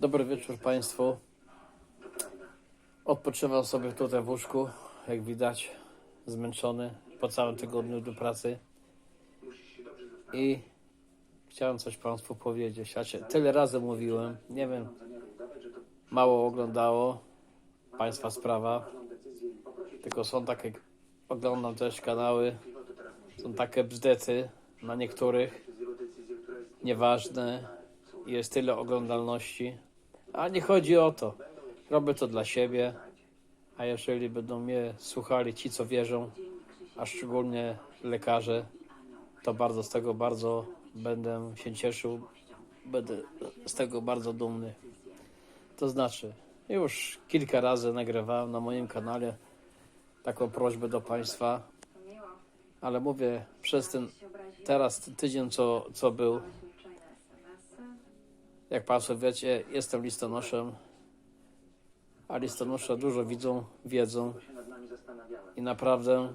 Dobry wieczór Państwu. Odpoczywam sobie tutaj w łóżku, jak widać, zmęczony po całym tygodniu do pracy. I chciałem coś Państwu powiedzieć. Się tyle razy mówiłem, nie wiem, mało oglądało Państwa sprawa. Tylko są takie, oglądam też kanały, są takie bzdety na niektórych, nieważne, jest tyle oglądalności. A nie chodzi o to. Robię to dla siebie. A jeżeli będą mnie słuchali ci, co wierzą, a szczególnie lekarze, to bardzo z tego bardzo będę się cieszył. Będę z tego bardzo dumny. To znaczy, już kilka razy nagrywałem na moim kanale taką prośbę do Państwa, ale mówię, przez ten teraz tydzień, co, co był, jak Państwo wiecie, jestem listonoszem, a listonosze dużo widzą, wiedzą i naprawdę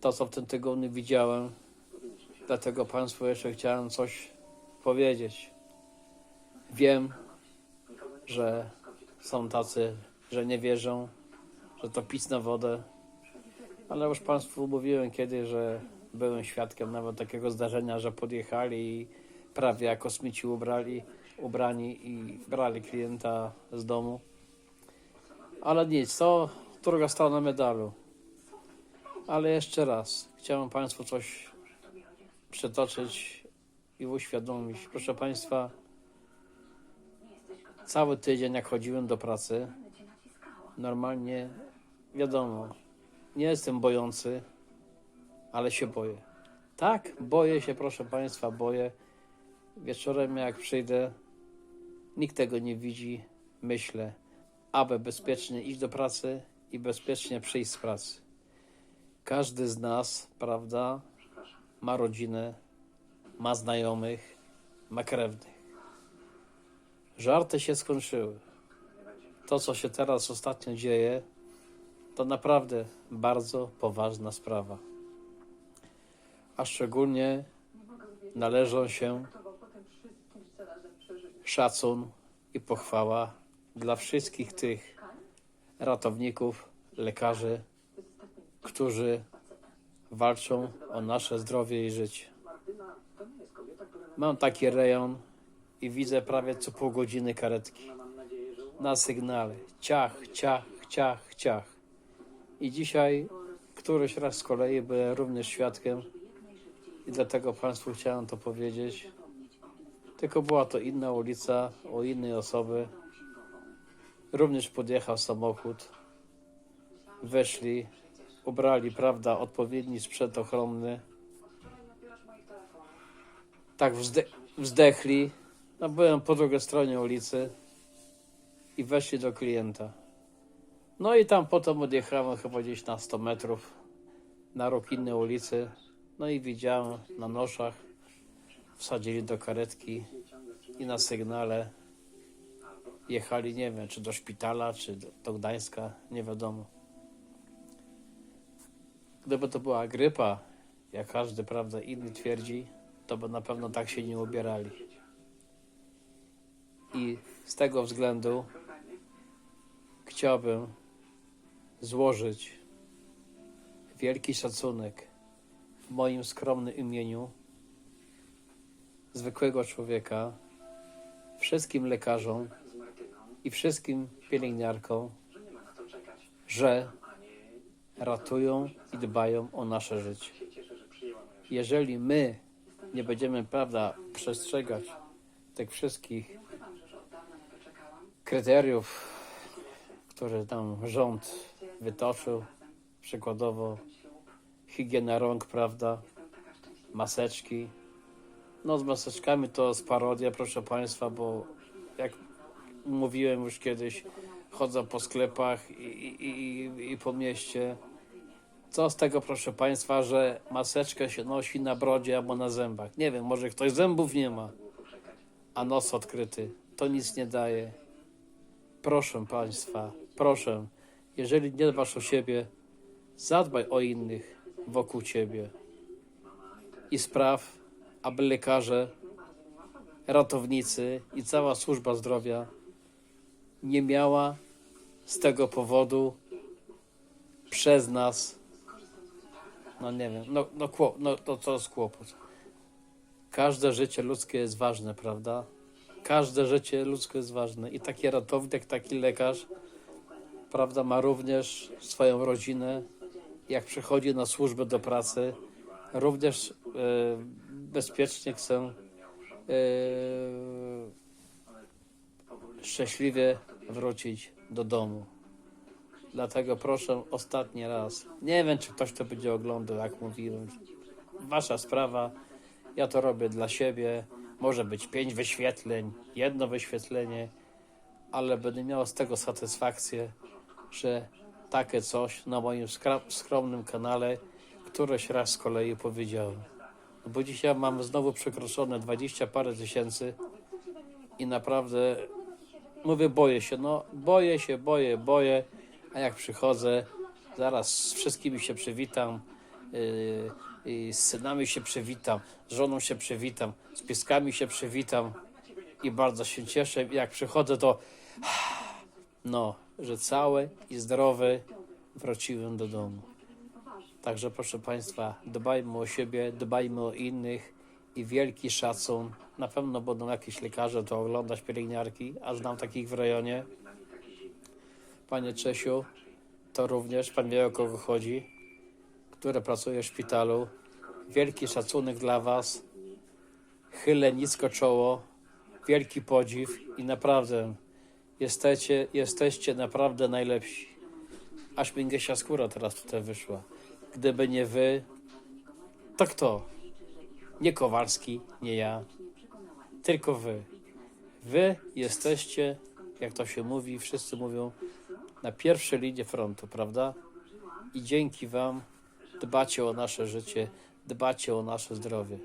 to, co w tym tygodniu widziałem, dlatego Państwu jeszcze chciałem coś powiedzieć. Wiem, że są tacy, że nie wierzą, że to pic na wodę, ale już Państwu mówiłem kiedyś, że byłem świadkiem nawet takiego zdarzenia, że podjechali i prawie jak kosmici ubrali, ubrani i brali klienta z domu. Ale nic, to druga strona medalu. Ale jeszcze raz, chciałem Państwu coś przytoczyć i uświadomić. Proszę Państwa, cały tydzień jak chodziłem do pracy, normalnie, wiadomo, nie jestem bojący, ale się boję. Tak, boję się, proszę Państwa, boję. Wieczorem, jak przyjdę, nikt tego nie widzi. Myślę, aby bezpiecznie iść do pracy i bezpiecznie przyjść z pracy. Każdy z nas, prawda, ma rodzinę, ma znajomych, ma krewnych. Żarty się skończyły. To, co się teraz ostatnio dzieje, to naprawdę bardzo poważna sprawa. A szczególnie należą się szacun i pochwała dla wszystkich tych ratowników, lekarzy, którzy walczą o nasze zdrowie i życie. Mam taki rejon i widzę prawie co pół godziny karetki na sygnale. Ciach, ciach, ciach, ciach. I dzisiaj któryś raz z kolei byłem również świadkiem i dlatego Państwu chciałem to powiedzieć. Tylko była to inna ulica, o innej osoby. Również podjechał samochód. Weszli, ubrali, prawda, odpowiedni sprzęt ochronny. Tak wzde wzdechli. No byłem po drugiej stronie ulicy i weszli do klienta. No i tam potem odjechałem chyba gdzieś na 100 metrów na róg innej ulicy. No i widziałem na noszach, wsadzili do karetki i na sygnale jechali, nie wiem, czy do szpitala, czy do, Gdańska, nie wiadomo. Gdyby to była grypa, jak każdy, prawda, inny twierdzi, to by na pewno tak się nie ubierali. I z tego względu chciałbym złożyć wielki szacunek w moim skromnym imieniu zwykłego człowieka wszystkim lekarzom i wszystkim pielęgniarkom, że ratują i dbają o nasze życie. Jeżeli my nie będziemy, prawda, przestrzegać tych wszystkich kryteriów, które tam rząd wytoczył, przykładowo higiena rąk, prawda, maseczki. No z maseczkami to jest parodia, proszę Państwa, bo jak mówiłem już kiedyś, chodzę po sklepach i, i, i, i po mieście. Co z tego, proszę Państwa, że maseczkę się nosi na brodzie albo na zębach? Nie wiem, może ktoś zębów nie ma, a nos odkryty. To nic nie daje. Proszę Państwa, proszę, jeżeli nie dbasz o siebie, zadbaj o innych wokół Ciebie i spraw, aby lekarze ratownicy i cała służba zdrowia nie miała z tego powodu przez nas, no nie wiem, no, no, kło, no to co jest kłopot. Każde życie ludzkie jest ważne, prawda? Każde życie ludzkie jest ważne i taki ratownik, taki lekarz, prawda, ma również swoją rodzinę. Jak przychodzi na służbę do pracy, również e, bezpiecznie chce e, szczęśliwie wrócić do domu. Dlatego proszę ostatni raz. Nie wiem, czy ktoś to będzie oglądał, jak mówiłem. Wasza sprawa. Ja to robię dla siebie. Może być pięć wyświetleń, jedno wyświetlenie, ale będę miał z tego satysfakcję, że takie coś na moim skromnym kanale któreś raz z kolei powiedziałem. Bo dzisiaj mamy znowu przekroczone 20 parę tysięcy i naprawdę mówię, boję się, no boję się, boję, boję, a jak przychodzę, zaraz z wszystkimi się przywitam, yy, z synami się przywitam, z żoną się przywitam, z pieskami się przywitam i bardzo się cieszę. Jak przychodzę, to no, że cały i zdrowy wróciłem do domu. Także proszę Państwa, dbajmy o siebie, dbajmy o innych i wielki szacun. Na pewno będą jakieś lekarze to oglądać, pielęgniarki, a znam takich w rejonie. Panie Czesiu, to również, Pan wie o kogo chodzi, które pracuje w szpitalu. Wielki szacunek dla Was. Chylę nisko czoło. Wielki podziw i naprawdę jesteście, jesteście naprawdę najlepsi. Aż mi skóra teraz tutaj wyszła. Gdyby nie Wy, to kto? Nie Kowalski, nie ja, tylko Wy. Wy jesteście, jak to się mówi, wszyscy mówią, na pierwszej linii frontu, prawda? I dzięki Wam dbacie o nasze życie, dbacie o nasze zdrowie.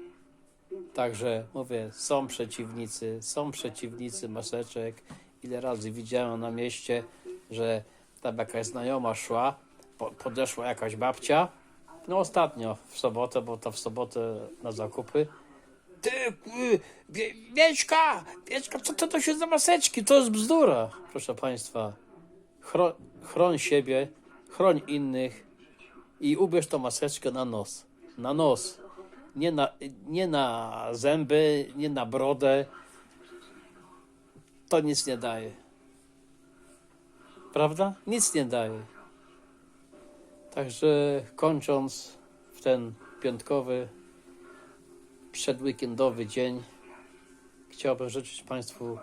Także mówię, są przeciwnicy, są przeciwnicy maseczek. Ile razy widziałem na mieście, że tam jakaś znajoma szła, po, podeszła jakaś babcia. No ostatnio w sobotę, bo to w sobotę na zakupy. Ty, y, Wie- Wieśka, Wieśka, co to, to się za maseczki? To jest bzdura. Proszę Państwa, chro, chroń siebie, chroń innych i ubierz tą maseczkę na nos. Na nos. Nie na, nie na zęby, nie na brodę. To nic nie daje. Prawda? Nic nie daje. Także kończąc w ten piątkowy, przedweekendowy dzień, chciałbym życzyć Państwu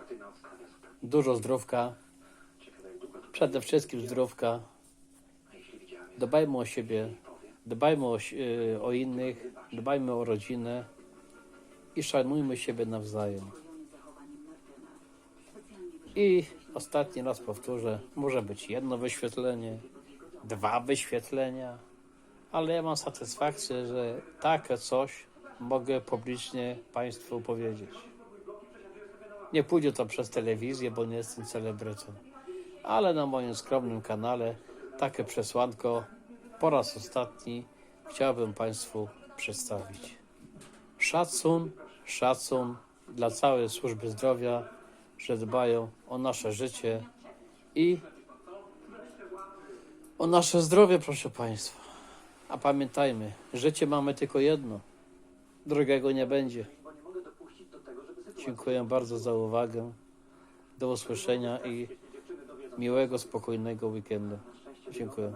dużo zdrówka. Przede wszystkim zdrówka. Dbajmy o siebie, dbajmy o, y, o innych, dbajmy o rodzinę i szanujmy siebie nawzajem. I ostatni raz powtórzę, może być jedno wyświetlenie, dwa wyświetlenia, ale ja mam satysfakcję, że takie coś mogę publicznie Państwu powiedzieć. Nie pójdzie to przez telewizję, bo nie jestem celebrytą, ale na moim skromnym kanale takie przesłanko po raz ostatni chciałbym Państwu przedstawić. Szacun, szacun dla całej służby zdrowia, że dbają o nasze życie i o nasze zdrowie, proszę Państwa. A pamiętajmy, życie mamy tylko jedno, drugiego nie będzie. Dziękuję bardzo za uwagę. Do usłyszenia i miłego, spokojnego weekendu. Dziękuję.